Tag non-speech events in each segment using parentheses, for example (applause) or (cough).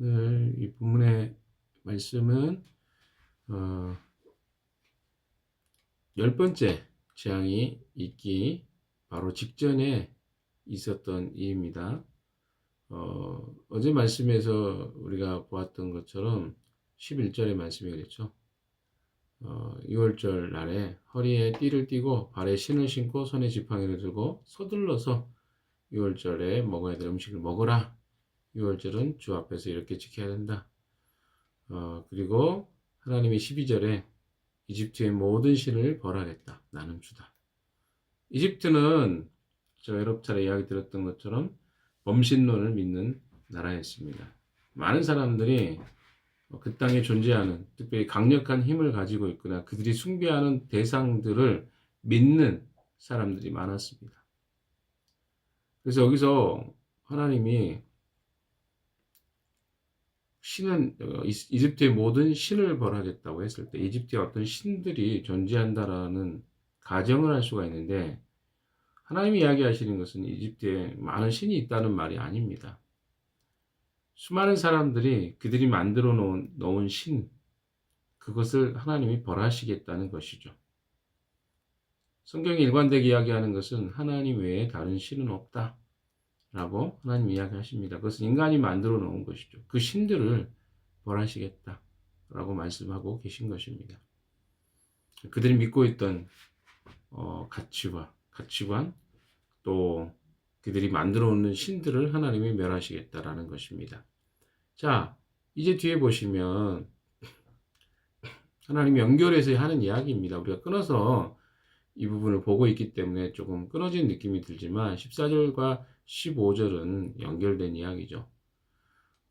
오늘 이 본문의 말씀은 어, 열 번째 재앙이 있기 바로 직전에 있었던 일입니다. 어, 어제 말씀에서 우리가 보았던 것처럼 11절의 말씀이 그랬죠. 어, 6월절 날에 허리에 띠를 띠고 발에 신을 신고 손에 지팡이를 들고 서둘러서 6월절에 먹어야 될 음식을 먹어라. 6월절은 주 앞에서 이렇게 지켜야 된다. 어, 그리고 하나님이 12절에 이집트의 모든 신을 벌하겠다. 나는 주다. 이집트는 저 여러 차례 이야기 들었던 것처럼 범신론을 믿는 나라였습니다. 많은 사람들이 그 땅에 존재하는 특별히 강력한 힘을 가지고 있거나 그들이 숭배하는 대상들을 믿는 사람들이 많았습니다. 그래서 여기서 하나님이 신은 어, 이- 이집트의 모든 신을 벌하겠다고 했을 때 이집트에 어떤 신들이 존재한다라는 가정을 할 수가 있는데 하나님이 이야기하시는 것은 이집트에 많은 신이 있다는 말이 아닙니다. 수많은 사람들이 그들이 만들어 놓은, 놓은 신, 그것을 하나님이 벌하시겠다는 것이죠. 성경이 일관되게 이야기하는 것은 하나님 외에 다른 신은 없다. 라고 하나님 이야기하십니다. 그것은 인간이 만들어 놓은 것이죠. 그 신들을 벌하시겠다. 라고 말씀하고 계신 것입니다. 그들이 믿고 있던 어, 가치와 가치관 또 그들이 만들어 놓는 신들을 하나님이 멸하시겠다라는 것입니다. 자, 이제 뒤에 보시면 (laughs) 하나님이 연결해서 하는 이야기입니다. 우리가 끊어서 이 부분을 보고 있기 때문에 조금 끊어진 느낌이 들지만 14절과 15절은 연결된 이야기죠.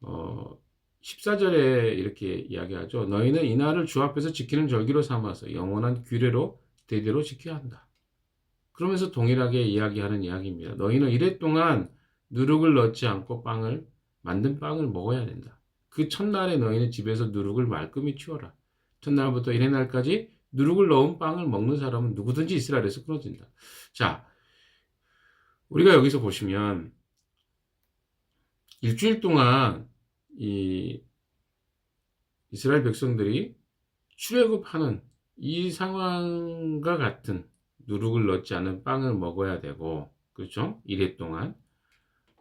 어, 14절에 이렇게 이야기하죠. 너희는 이 날을 주 앞에서 지키는 절기로 삼아서 영원한 규례로 대대로 지켜야 한다. 그러면서 동일하게 이야기하는 이야기입니다. 너희는 이래 동안 누룩을 넣지 않고 빵을 만든 빵을 먹어야 된다. 그 첫날에 너희는 집에서 누룩을 말끔히 치워라. 첫날부터 이래 날까지 누룩을 넣은 빵을 먹는 사람은 누구든지 이스라엘에서 끊어진다. 자, 우리가 여기서 보시면 일주일 동안 이 이스라엘 백성들이 출애굽하는 이 상황과 같은 누룩을 넣지 않은 빵을 먹어야 되고 그렇죠? 이래 동안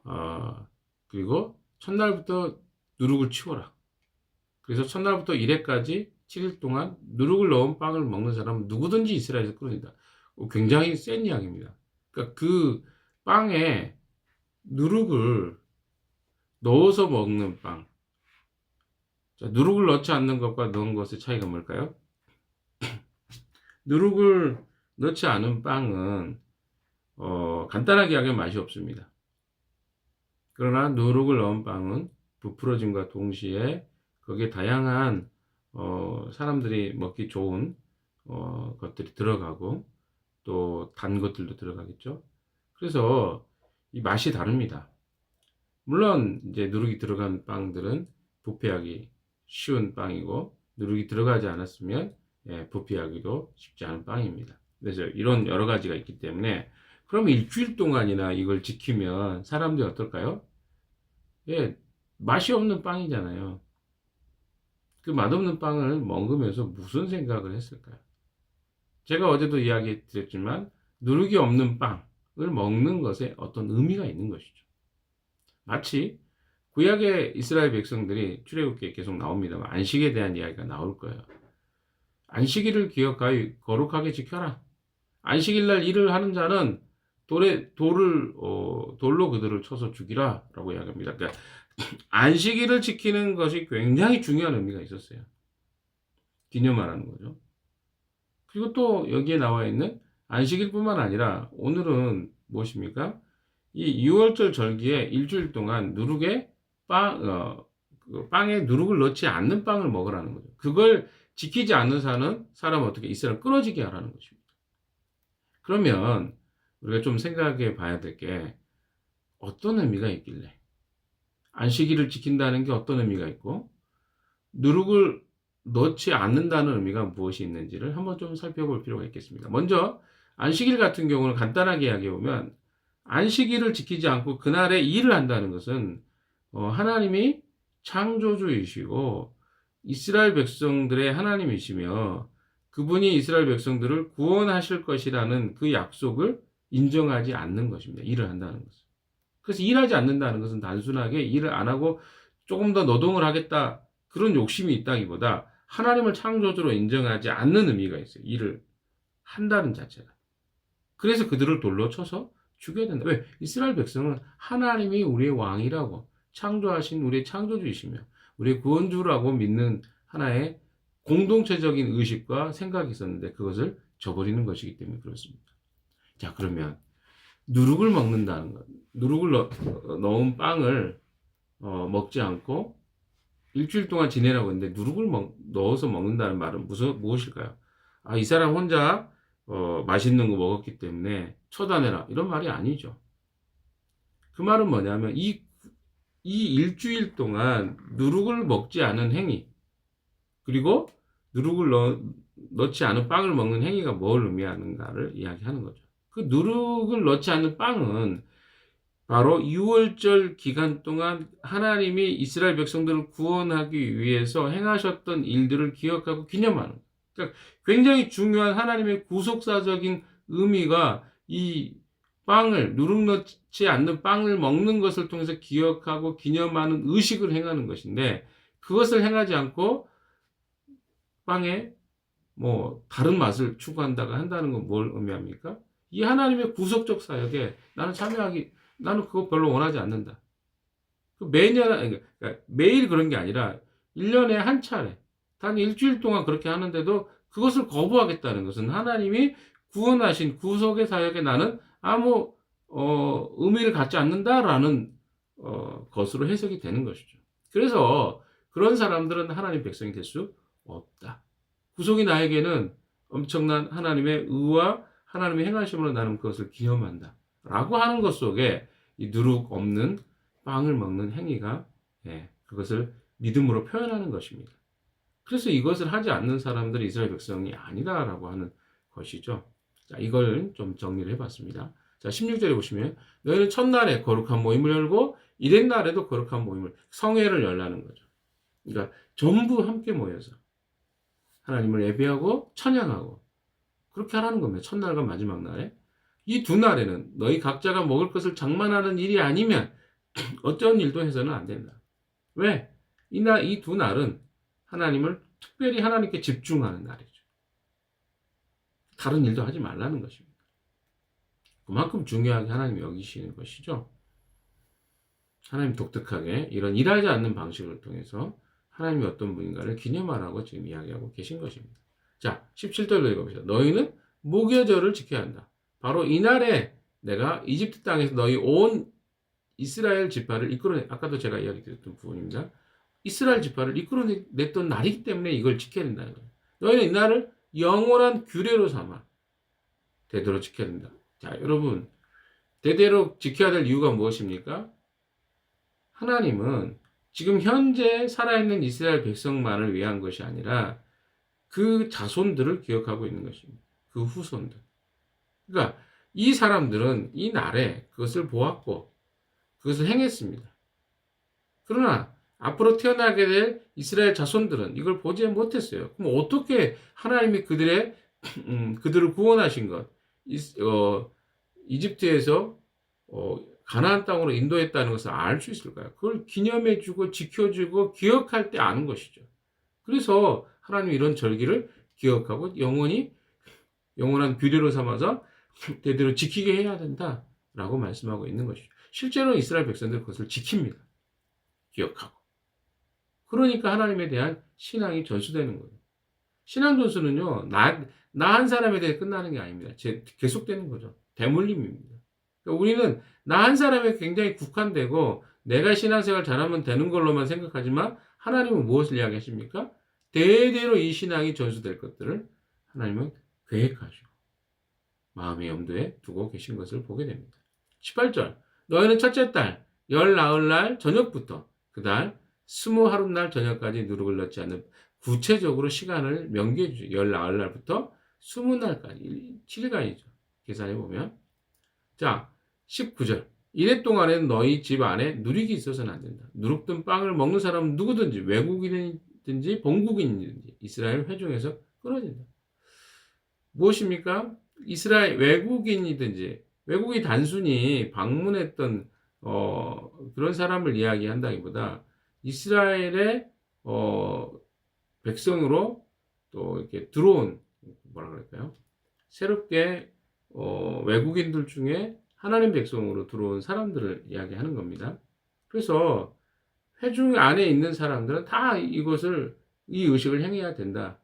어, 그리고 첫날부터 누룩을 치워라. 그래서 첫날부터 이래까지 7일 동안 누룩을 넣은 빵을 먹는 사람은 누구든지 이스라엘에서 끊어진다. 어, 굉장히 센 이야기입니다. 그러니까 그 빵에 누룩을 넣어서 먹는 빵. 자, 누룩을 넣지 않는 것과 넣은 것의 차이가 뭘까요? (clears throat) 누룩을 넣지 않은 빵은 어, 간단하게 하면 맛이 없습니다. 그러나 누룩을 넣은 빵은 부풀어짐과 동시에 거기에 다양한 어, 사람들이 먹기 좋은 어, 것들이 들어가고 또 단 것들도 들어가겠죠. 그래서 이 맛이 다릅니다. 물론 이제 누룩이 들어간 빵들은 부패하기 쉬운 빵이고 누룩이 들어가지 않았으면 예, 부패하기도 쉽지 않은 빵입니다. 그래서 이런 여러 가지가 있기 때문에 그럼 일주일 동안이나 이걸 지키면 사람들이 어떨까요? 예, 맛이 없는 빵이잖아요. 그 맛없는 빵을 먹으면서 무슨 생각을 했을까요? 제가 어제도 이야기 드렸지만 누룩이 없는 빵을 먹는 것에 어떤 의미가 있는 것이죠. 마치 구약의 이스라엘 백성들이 출애굽기에 계속 나옵니다만 안식에 대한 이야기가 나올 거예요. 안식일을 기억하여 거룩하게 지켜라. 안식일 날 일을 하는 자는 돌에 돌을 어, 돌로 그들을 쳐서 죽이라라고 이야기합니다. 그러니까 (clears throat) 안식일을 지키는 것이 굉장히 중요한 의미가 있었어요. 기념하라는 거죠. 그리고 또 여기에 나와 있는 안식일 뿐만 아니라 오늘은 무엇입니까? 이 6월절 절기에 일주일 동안 누룩에 빵, 어, 그 빵에 누룩을 넣지 않는 빵을 먹으라는 거죠. 그걸 지키지 않는 사람은 사람 어떻게 이스라엘 끊어지게 하라는 것입니다. 그러면 우리가 좀 생각해 봐야 될 게 어떤 의미가 있길래 안식일을 지킨다는 게 어떤 의미가 있고 누룩을 넣지 않는다는 의미가 무엇이 있는지를 한번 좀 살펴볼 필요가 있겠습니다. 먼저 안식일 같은 경우는 간단하게 이야기해 보면 안식일을 지키지 않고 그날에 일을 한다는 것은 어, 하나님이 창조주이시고 이스라엘 백성들의 하나님이시며 그분이 이스라엘 백성들을 구원하실 것이라는 그 약속을 인정하지 않는 것입니다. 일을 한다는 것은. 그래서 일하지 않는다는 것은 단순하게 일을 안 하고 조금 더 노동을 하겠다 그런 욕심이 있다기보다 하나님을 창조주로 인정하지 않는 의미가 있어요. 일을 한다는 자체가. 그래서 그들을 돌로 쳐서 죽여야 된다. 왜? 이스라엘 백성은 하나님이 우리의 왕이라고 창조하신 우리의 창조주이시며 우리의 구원주라고 믿는 하나의 공동체적인 의식과 생각이 있었는데 그것을 저버리는 것이기 때문에 그렇습니다. 자, 그러면 누룩을 먹는다는 것. 누룩을 넣, 넣은 빵을 어, 먹지 않고 일주일 동안 지내라고 했는데 누룩을 먹, 넣어서 먹는다는 말은 무슨, 무엇일까요? 아, 이 사람 혼자 어, 맛있는 거 먹었기 때문에 처단해라. 이런 말이 아니죠. 그 말은 뭐냐면 이, 이 일주일 동안 누룩을 먹지 않은 행위 그리고 누룩을 넣, 넣지 않은 빵을 먹는 행위가 뭘 의미하는가를 이야기하는 거죠. 그 누룩을 넣지 않는 빵은 바로 6월절 기간 동안 하나님이 이스라엘 백성들을 구원하기 위해서 행하셨던 일들을 기억하고 기념하는 그러니까 굉장히 중요한 하나님의 구속사적인 의미가 이 빵을 누룩 넣지 않는 빵을 먹는 것을 통해서 기억하고 기념하는 의식을 행하는 것인데 그것을 행하지 않고 빵에 뭐 다른 맛을 추구한다가 한다는 건 뭘 의미합니까? 이 하나님의 구속적 사역에 나는 참여하기 나는 그거 별로 원하지 않는다. 그 매년 그러니까 매일 그런 게 아니라 1년에 한 차례 단 일주일 동안 그렇게 하는데도 그것을 거부하겠다는 것은 하나님이 구원하신 구속의 사역에 나는 아무 어, 의미를 갖지 않는다라는 어, 것으로 해석이 되는 것이죠. 그래서 그런 사람들은 하나님 백성이 될 수 없다. 구속이 나에게는 엄청난 하나님의 의와 하나님의 행하심으로 나는 그것을 기념한다. 라고 하는 것 속에 이 누룩 없는 빵을 먹는 행위가 예, 그것을 믿음으로 표현하는 것입니다. 그래서 이것을 하지 않는 사람들이 이스라엘 백성이 아니다라고 하는 것이죠. 자, 이걸 좀 정리를 해봤습니다. 자, 16절에 보시면 너희는 첫날에 거룩한 모임을 열고 이랜 날에도 거룩한 모임을 성회를 열라는 거죠. 그러니까 전부 함께 모여서 하나님을 예배하고 찬양하고 그렇게 하라는 겁니다. 첫날과 마지막 날에 이 두 날에는 너희 각자가 먹을 것을 장만하는 일이 아니면 (clears throat) 어떤 일도 해서는 안 된다. 왜? 이날 이 두 날은 하나님을 특별히 하나님께 집중하는 날이죠. 다른 일도 하지 말라는 것입니다. 그만큼 중요하게 하나님이 여기시는 것이죠. 하나님 독특하게 이런 일하지 않는 방식을 통해서 하나님이 어떤 분인가를 기념하라고 지금 이야기하고 계신 것입니다. 자, 17절로 읽어보시죠. 너희는 목여절을 지켜야 한다. 바로 이날에 내가 이집트 땅에서 너희 온 이스라엘 지파를 이끌어내, 아까도 제가 이야기 드렸던 부분입니다. 이스라엘 지파를 이끌어냈던 날이기 때문에 이걸 지켜야 된다는 거예요. 너희는 이날을 영원한 규례로 삼아 대대로 지켜야 된다. 자, 여러분, 대대로 지켜야 될 이유가 무엇입니까? 하나님은 지금 현재 살아있는 이스라엘 백성만을 위한 것이 아니라 그 자손들을 기억하고 있는 것입니다. 그 후손들. 그러니까 이 사람들은 이 날에 그것을 보았고 그것을 행했습니다. 그러나 앞으로 태어나게 될 이스라엘 자손들은 이걸 보지 못했어요. 그럼 어떻게 하나님이 그들의 (clears throat) 음, 그들을 구원하신 것, 이, 어, 이집트에서 어, 가나안 땅으로 인도했다는 것을 알 수 있을까요? 그걸 기념해주고 지켜주고 기억할 때 아는 것이죠. 그래서 하나님 이런 절기를 기억하고 영원히 영원한 규례로 삼아서 (clears throat) 대대로 지키게 해야 된다라고 말씀하고 있는 것이죠. 실제로 이스라엘 백성들 그것을 지킵니다. 기억하고. 그러니까 하나님에 대한 신앙이 전수되는 거예요. 신앙 전수는요, 나, 나 한 사람에 대해 끝나는 게 아닙니다. 제, 계속되는 거죠. 대물림입니다. 그러니까 우리는 나 한 사람에 굉장히 국한되고 내가 신앙생활 잘하면 되는 걸로만 생각하지만 하나님은 무엇을 이야기하십니까? 대대로 이 신앙이 전수될 것들을 하나님은 계획하시고 마음의 염두에 두고 계신 것을 보게 됩니다. 18절 너희는 첫째 달, 열 나흘 날 저녁부터 그달 스무 하룻날 저녁까지 누룩을 넣지 않는 구체적으로 시간을 명기해 주죠. 열 나흘 날부터 스무 날까지 7일간이죠. 계산해 보면 자 19절 이래 동안에는 너희 집 안에 누룩이 있어서는 안 된다. 누룩든 빵을 먹는 사람은 누구든지 외국인이든지 본국인이든지 이스라엘 회중에서 끊어진다. 무엇입니까? 이스라엘 외국인이든지 외국이 단순히 방문했던 어, 그런 사람을 이야기한다기보다 이스라엘의 어, 백성으로 또 이렇게 들어온 뭐라 그럴까요? 새롭게 어, 외국인들 중에 하나님 백성으로 들어온 사람들을 이야기하는 겁니다. 그래서 회중 안에 있는 사람들은 다 이것을 이 의식을 행해야 된다.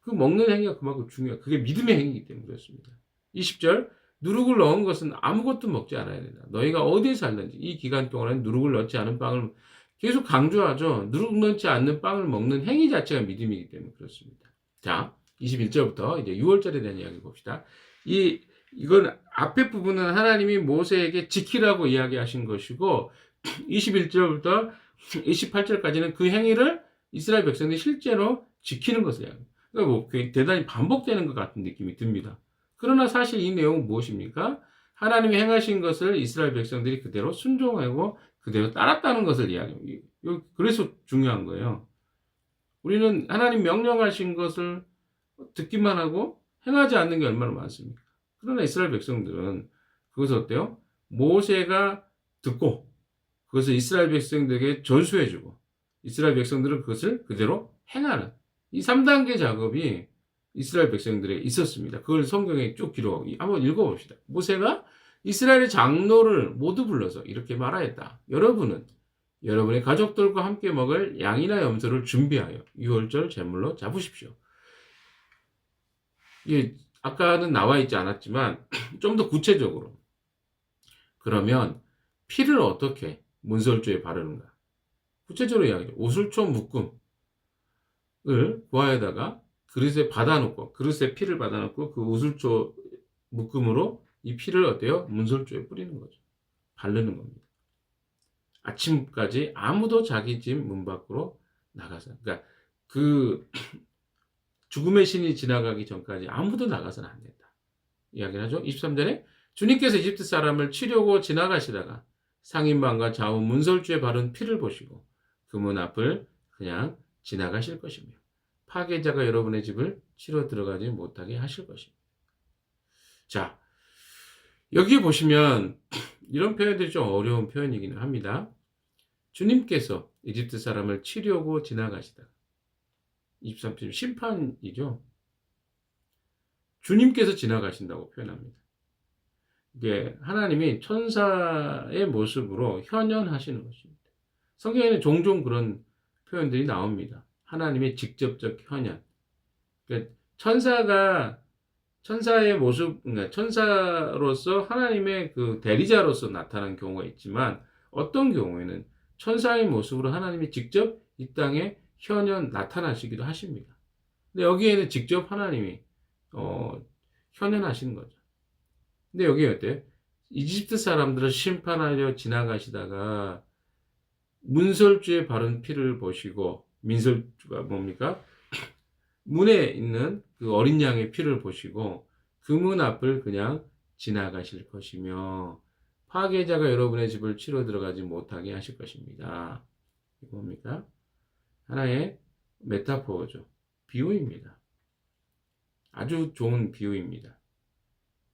그 먹는 행위가 그만큼 중요해. 그게 믿음의 행위이기 때문에 그렇습니다. 20절 누룩을 넣은 것은 아무것도 먹지 않아야 된다. 너희가 어디에 살든지 이 기간 동안에 누룩을 넣지 않은 빵을 계속 강조하죠. 누룩 넣지 않는 빵을 먹는 행위 자체가 믿음이기 때문에 그렇습니다. 자, 21절부터 이제 6월절에 대한 이야기 봅시다. 이 이건 앞에 부분은 하나님이 모세에게 지키라고 이야기하신 것이고 21절부터 28절까지는 그 행위를 이스라엘 백성들이 실제로 지키는 것을 이야기합니다. 그러니까 뭐 대단히 반복되는 것 같은 느낌이 듭니다. 그러나 사실 이 내용은 무엇입니까? 하나님이 행하신 것을 이스라엘 백성들이 그대로 순종하고 그대로 따랐다는 것을 이야기합니다. 그래서 중요한 거예요. 우리는 하나님 명령하신 것을 듣기만 하고 행하지 않는 게 얼마나 많습니까? 그러나 이스라엘 백성들은 그것을 어때요? 모세가 듣고 그것을 이스라엘 백성들에게 전수해주고 이스라엘 백성들은 그것을 그대로 행하는 이 3단계 작업이 이스라엘 백성들에 있었습니다. 그걸 성경에 쭉 기록, 한번 읽어봅시다. 모세가 이스라엘의 장로를 모두 불러서 이렇게 말하였다. 여러분은 여러분의 가족들과 함께 먹을 양이나 염소를 준비하여 유월절 제물로 잡으십시오. 이게 아까는 나와 있지 않았지만 (clears throat) 좀 더 구체적으로 그러면 피를 어떻게 문설주에 바르는가? 구체적으로 이야기죠. 오술초 묶음을 구하에다가 그릇에 받아놓고 그릇에 피를 받아놓고 그 오술초 묶음으로 이 피를 어때요? 문설주에 뿌리는 거죠. 바르는 겁니다. 아침까지 아무도 자기 집 문 밖으로 나가서 그러니까 그 (clears throat) 죽음의 신이 지나가기 전까지 아무도 나가서는 안 된다. 이야기를 하죠. 23절에 주님께서 이집트 사람을 치려고 지나가시다가 상인방과 좌우 문설주에 바른 피를 보시고 그 문 앞을 그냥 지나가실 것이며 파괴자가 여러분의 집을 치러 들어가지 못하게 하실 것입니다. 자, 여기 보시면 이런 표현들이 좀 어려운 표현이기는 합니다. 주님께서 이집트 사람을 치려고 지나가시다. 23편 심판이죠. 주님께서 지나가신다고 표현합니다. 이게 하나님이 천사의 모습으로 현현하시는 것입니다. 성경에는 종종 그런 표현들이 나옵니다. 하나님의 직접적 현현. 그러니까 천사가 천사의 모습, 그러니까 천사로서 하나님의 그 대리자로서 나타난 경우가 있지만 어떤 경우에는 천사의 모습으로 하나님이 직접 이 땅에 현현 나타나시기도 하십니다. 근데 여기에는 직접 하나님이 어, 현현하시는 거죠. 근데 여기 어때요? 이집트 사람들을 심판하려 지나가시다가 문설주에 바른 피를 보시고 민설주가 뭡니까? (clears throat) 문에 있는 그 어린 양의 피를 보시고 그 문 앞을 그냥 지나가실 것이며 파괴자가 여러분의 집을 치러 들어가지 못하게 하실 것입니다. 이 뭡니까? 하나의 메타포죠. 비유입니다. 아주 좋은 비유입니다.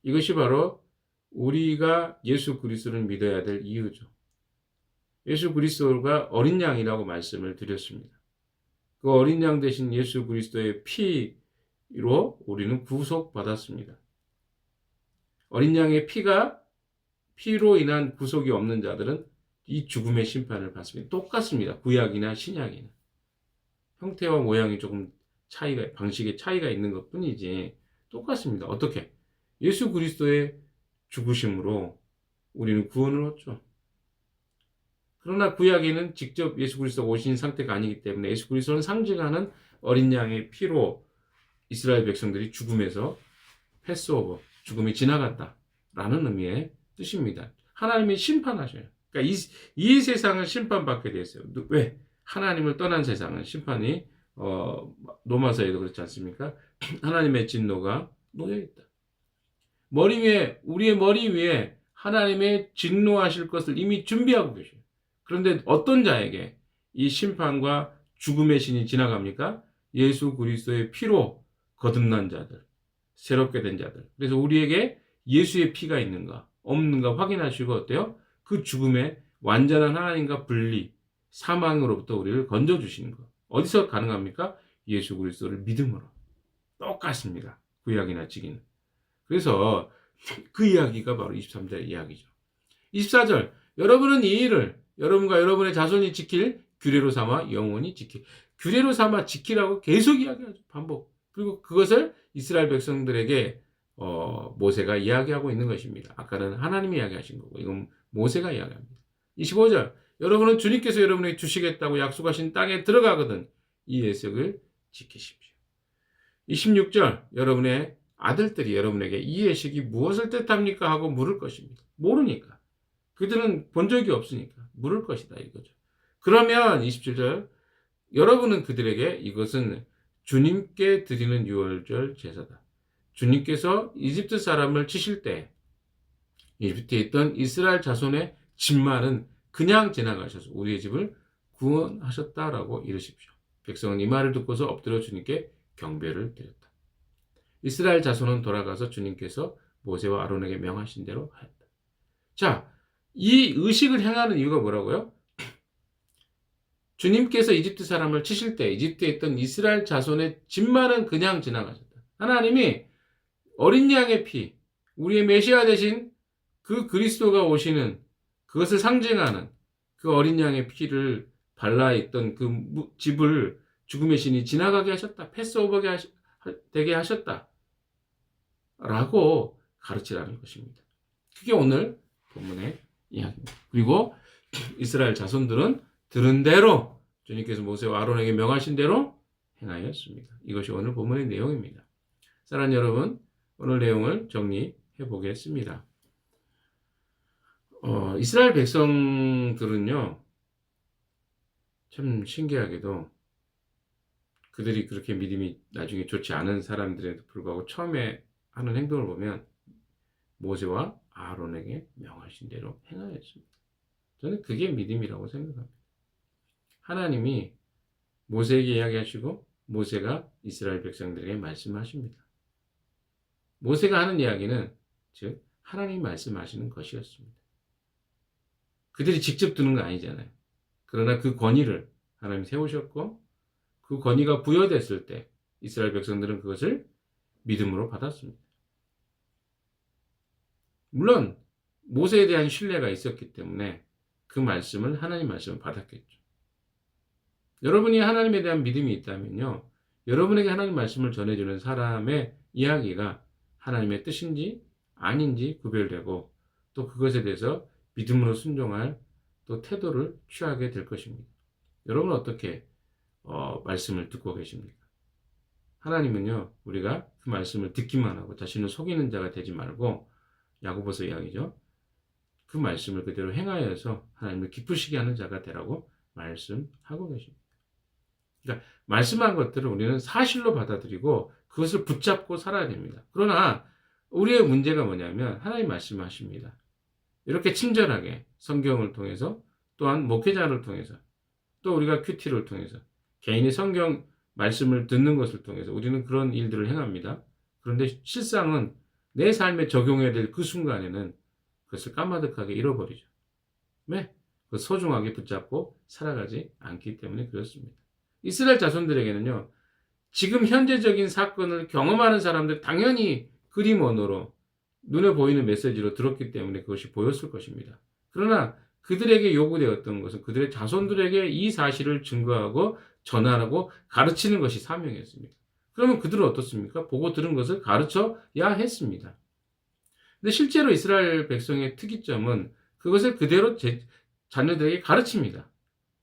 이것이 바로 우리가 예수 그리스도를 믿어야 될 이유죠. 예수 그리스도가 어린 양이라고 말씀을 드렸습니다. 그 어린 양 대신 예수 그리스도의 피 로 우리는 구속받았습니다. 어린 양의 피가 피로 인한 구속이 없는 자들은 이 죽음의 심판을 받습니다. 똑같습니다. 구약이나 신약이나. 형태와 모양이 조금 차이가, 방식의 차이가 있는 것 뿐이지 똑같습니다. 어떻게? 예수 그리스도의 죽으심으로 우리는 구원을 얻죠. 그러나 구약에는 직접 예수 그리스도가 오신 상태가 아니기 때문에 예수 그리스도는 상징하는 어린 양의 피로 이스라엘 백성들이 죽음에서 패스오버, 죽음이 지나갔다라는 의미의 뜻입니다. 하나님이 심판하셔요. 그러니까 이, 이 세상을 심판받게 되었어요. 왜? 하나님을 떠난 세상은 심판이 어, 로마서에도 그렇지 않습니까? (clears throat) 하나님의 진노가 놓여 있다. 머리 위에 우리의 머리 위에 하나님의 진노하실 것을 이미 준비하고 계셔요. 그런데 어떤 자에게 이 심판과 죽음의 신이 지나갑니까? 예수 그리스도의 피로 거듭난 자들, 새롭게 된 자들. 그래서 우리에게 예수의 피가 있는가, 없는가 확인하시고 어때요? 그 죽음의 완전한 하나님과 분리, 사망으로부터 우리를 건져주시는 것. 어디서 가능합니까? 예수 그리스도를 믿음으로. 똑같습니다. 구약이나 지기는. 그래서 그 이야기가 바로 23절 이야기죠. 24절. 여러분은 이 일을 여러분과 여러분의 자손이 지킬 규례로 삼아 영원히 지킬. 규례로 삼아 지키라고 계속 이야기하죠. 반복. 그리고 그것을 이스라엘 백성들에게 어, 모세가 이야기하고 있는 것입니다. 아까는 하나님이 이야기하신 거고 이건 모세가 이야기합니다. 25절. 여러분은 주님께서 여러분에게 주시겠다고 약속하신 땅에 들어가거든 이 예식을 지키십시오. 26절. 여러분의 아들들이 여러분에게 이 예식이 무엇을 뜻합니까? 하고 물을 것입니다. 모르니까. 그들은 본 적이 없으니까 물을 것이다 이거죠. 그러면 27절. 여러분은 그들에게 이것은 주님께 드리는 유월절 제사다. 주님께서 이집트 사람을 치실 때 이집트에 있던 이스라엘 자손의 집만은 그냥 지나가셔서 우리의 집을 구원하셨다라고 이르십시오. 백성은 이 말을 듣고서 엎드려 주님께 경배를 드렸다. 이스라엘 자손은 돌아가서 주님께서 모세와 아론에게 명하신 대로 하였다. 자, 이 의식을 행하는 이유가 뭐라고요? 주님께서 이집트 사람을 치실 때 이집트에 있던 이스라엘 자손의 집만은 그냥 지나가셨다. 하나님이 어린 양의 피, 우리의 메시아 대신 그 그리스도가 오시는 그것을 상징하는 그 어린 양의 피를 발라 있던 그 집을 죽음의 신이 지나가게 하셨다. 패스오버게 하시, 되게 하셨다. 라고 가르치라는 것입니다. 그게 오늘 본문의 이야기입니다. 그리고 이스라엘 자손들은 들은 대로 주님께서 모세와 아론에게 명하신 대로 행하였습니다. 이것이 오늘 본문의 내용입니다. 사랑하는 여러분, 오늘 내용을 정리해 보겠습니다. 어, 이스라엘 백성들은요, 참 신기하게도 그들이 그렇게 믿음이 나중에 좋지 않은 사람들에도 불구하고 처음에 하는 행동을 보면 모세와 아론에게 명하신 대로 행하였습니다. 저는 그게 믿음이라고 생각합니다. 하나님이 모세에게 이야기하시고 모세가 이스라엘 백성들에게 말씀하십니다. 모세가 하는 이야기는 즉 하나님 말씀하시는 것이었습니다. 그들이 직접 듣는 거 아니잖아요. 그러나 그 권위를 하나님 세우셨고 그 권위가 부여됐을 때 이스라엘 백성들은 그것을 믿음으로 받았습니다. 물론 모세에 대한 신뢰가 있었기 때문에 그 말씀을 하나님 말씀을 받았겠죠. 여러분이 하나님에 대한 믿음이 있다면요. 여러분에게 하나님 말씀을 전해주는 사람의 이야기가 하나님의 뜻인지 아닌지 구별되고 또 그것에 대해서 믿음으로 순종할 또 태도를 취하게 될 것입니다. 여러분은 어떻게 어, 말씀을 듣고 계십니까? 하나님은요, 우리가 그 말씀을 듣기만 하고 자신을 속이는 자가 되지 말고 야고보서 이야기죠. 그 말씀을 그대로 행하여서 하나님을 기쁘시게 하는 자가 되라고 말씀하고 계십니다. 그러니까 말씀한 것들을 우리는 사실로 받아들이고 그것을 붙잡고 살아야 됩니다. 그러나 우리의 문제가 뭐냐면 하나님 말씀하십니다. 이렇게 친절하게 성경을 통해서 또한 목회자를 통해서 또 우리가 큐티를 통해서 개인이 성경 말씀을 듣는 것을 통해서 우리는 그런 일들을 행합니다. 그런데 실상은 내 삶에 적용해야 될 그 순간에는 그것을 까마득하게 잃어버리죠. 왜? 그 소중하게 붙잡고 살아가지 않기 때문에 그렇습니다. 이스라엘 자손들에게는요, 지금 현재적인 사건을 경험하는 사람들 당연히 그림 언어로 눈에 보이는 메시지로 들었기 때문에 그것이 보였을 것입니다. 그러나 그들에게 요구되었던 것은 그들의 자손들에게 이 사실을 증거하고 전하고 가르치는 것이 사명이었습니다. 그러면 그들은 어떻습니까? 보고 들은 것을 가르쳐야 했습니다. 근데 실제로 이스라엘 백성의 특이점은 그것을 그대로 제 자녀들에게 가르칩니다.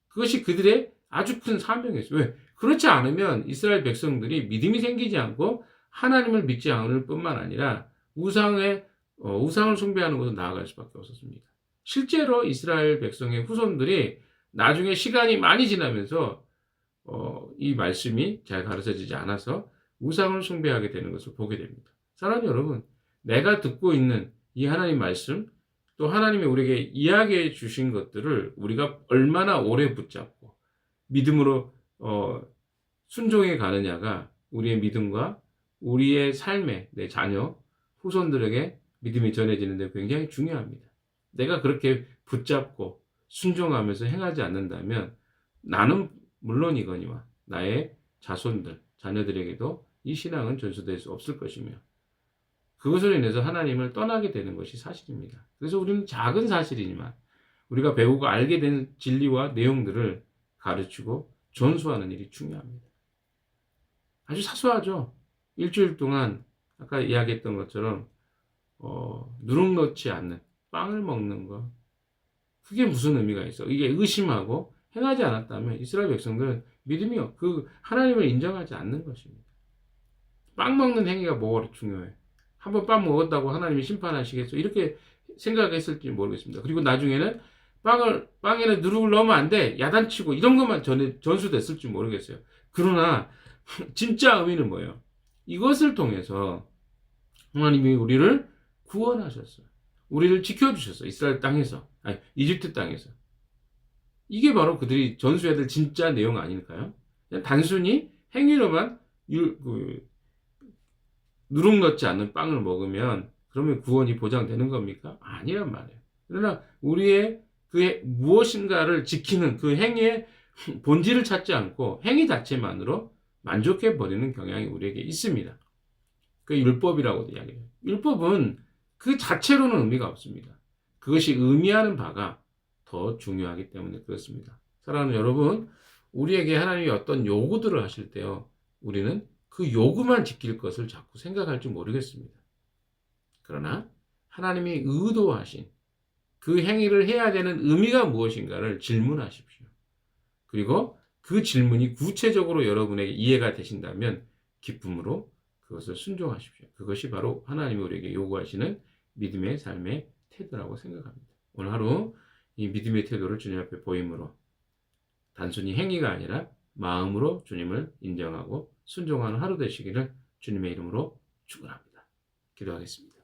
그것이 그들의 아주 큰 사명이었어요. 왜? 그렇지 않으면 이스라엘 백성들이 믿음이 생기지 않고 하나님을 믿지 않을 뿐만 아니라 우상의 어, 우상을 숭배하는 것으로 나아갈 수밖에 없었습니다. 실제로 이스라엘 백성의 후손들이 나중에 시간이 많이 지나면서 어, 이 말씀이 잘 가르쳐지지 않아서 우상을 숭배하게 되는 것을 보게 됩니다. 사랑하는 여러분, 내가 듣고 있는 이 하나님 말씀, 또 하나님이 우리에게 이야기해 주신 것들을 우리가 얼마나 오래 붙잡고 믿음으로 어, 순종해 가느냐가 우리의 믿음과 우리의 삶에 내 자녀, 후손들에게 믿음이 전해지는데 굉장히 중요합니다. 내가 그렇게 붙잡고 순종하면서 행하지 않는다면 나는 물론이거니와 나의 자손들, 자녀들에게도 이 신앙은 전수될 수 없을 것이며 그것으로 인해서 하나님을 떠나게 되는 것이 사실입니다. 그래서 우리는 작은 사실이지만 우리가 배우고 알게 된 진리와 내용들을 가르치고 전수하는 일이 중요합니다. 아주 사소하죠. 일주일 동안 아까 이야기했던 것처럼 어, 누룩 넣지 않는 빵을 먹는 거 그게 무슨 의미가 있어? 이게 의심하고 행하지 않았다면 이스라엘 백성들은 믿음이 없- 그 하나님을 인정하지 않는 것입니다. 빵 먹는 행위가 뭐가 중요해? 한번 빵 먹었다고 하나님이 심판하시겠어? 이렇게 생각했을지 모르겠습니다. 그리고 나중에는 빵을 빵에는 누룩을 넣으면 안 돼. 야단치고 이런 것만 전에 전수됐을지 모르겠어요. 그러나 (laughs) 진짜 의미는 뭐예요? 이것을 통해서 하나님이 우리를 구원하셨어요. 우리를 지켜주셨어요. 이스라엘 땅에서. 아니, 이집트 땅에서. 이게 바로 그들이 전수해야 될 진짜 내용 아닐까요? 그냥 단순히 행위로만 율, 그, 누룩 넣지 않는 빵을 먹으면 그러면 구원이 보장되는 겁니까? 아니란 말이에요. 그러나 우리의 그 해- 무엇인가를 지키는 그 행위의 본질을 찾지 않고 행위 자체만으로 만족해 버리는 경향이 우리에게 있습니다. 그 율법이라고도 이야기해요. 율법은 그 자체로는 의미가 없습니다. 그것이 의미하는 바가 더 중요하기 때문에 그렇습니다. 사랑하는 여러분, 우리에게 하나님이 어떤 요구들을 하실 때요, 우리는 그 요구만 지킬 것을 자꾸 생각할지 모르겠습니다. 그러나 하나님이 의도하신 그 행위를 해야 되는 의미가 무엇인가를 질문하십시오. 그리고 그 질문이 구체적으로 여러분에게 이해가 되신다면 기쁨으로 그것을 순종하십시오. 그것이 바로 하나님이 우리에게 요구하시는 믿음의 삶의 태도라고 생각합니다. 오늘 하루 이 믿음의 태도를 주님 앞에 보임으로 단순히 행위가 아니라 마음으로 주님을 인정하고 순종하는 하루 되시기를 주님의 이름으로 축원합니다. 기도하겠습니다.